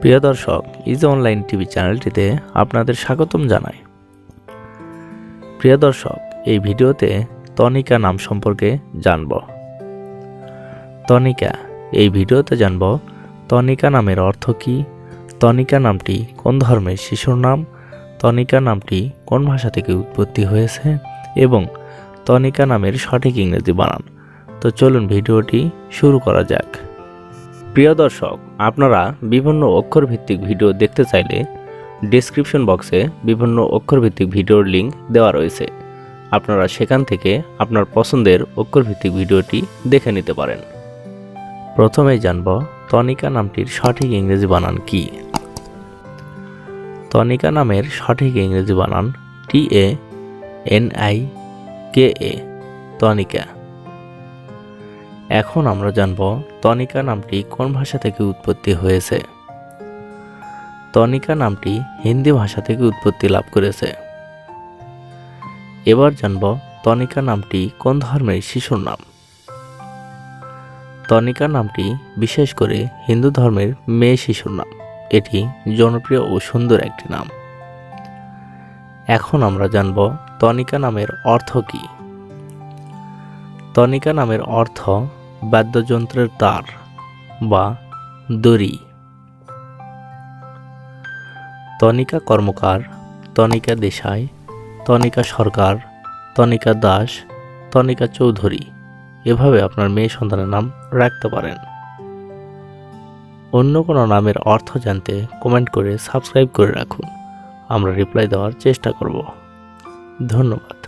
প্রিয় দর্শক, is online TV চ্যানেলটিতে আপনাদের স্বাগতম জানাই। প্রিয় দর্শক, এই ভিডিওতে তনিকা নাম সম্পর্কে জানব। তনিকা, এই ভিডিওতে জানব তনিকা নামের অর্থ কী, তনিকা নামটি কোন ধর্মের শিশুর নাম, তনিকা নামটি কোন ভাষা থেকে উৎপত্তি হয়েছে, এবং তনিকা নামের সঠিক ইংরেজি বানান। তো চলুন ভিডিওটি শুরু করা যাক। প্রিয় দর্শক, আপনারা বিভিন্ন অক্ষরভিত্তিক ভিডিও দেখতে চাইলে ডেসক্রিপশন বক্সে বিভিন্ন অক্ষরভিত্তিক ভিডিওর লিংক দেওয়া রয়েছে। আপনারা সেখান থেকে আপনার পছন্দের অক্ষরভিত্তিক ভিডিওটি দেখে নিতে পারেন। প্রথমেই জানব তনিকা নামটির সঠিক ইংরেজি বানান কি। তনিকা নামের সঠিক ইংরেজি বানান টি এ এন আই কে এ, তনিকা। এখন আমরা জানব তনিকা নামটি কোন ভাষা থেকে উৎপত্তি হয়েছে। তনিকা নামটি হিন্দি ভাষা থেকে উৎপত্তি লাভ করেছে। এবার জানব তনিকা নামটি কোন ধর্মের শিশুর নাম। তনিকা নামটি বিশেষ করে হিন্দু ধর্মের মেয়ে শিশুর নাম। এটি জনপ্রিয় ও সুন্দর একটি নাম। এখন আমরা জানব তনিকা নামের অর্থ কী। তনিকা নামের অর্থ বাদ্যযন্ত্রের তার বা দড়ি। তনিকা কর্মকার, তনিকা দেশাই, তনিকা সরকার, তনিকা দাস, তনিকা চৌধুরী, এভাবে আপনার মেয়ে সন্তানের নাম রাখতে পারেন। অন্য কোনো নামের অর্থ জানতে কমেন্ট করে সাবস্ক্রাইব করে রাখুন। আমরা রিপ্লাই দেওয়ার চেষ্টা করব। ধন্যবাদ।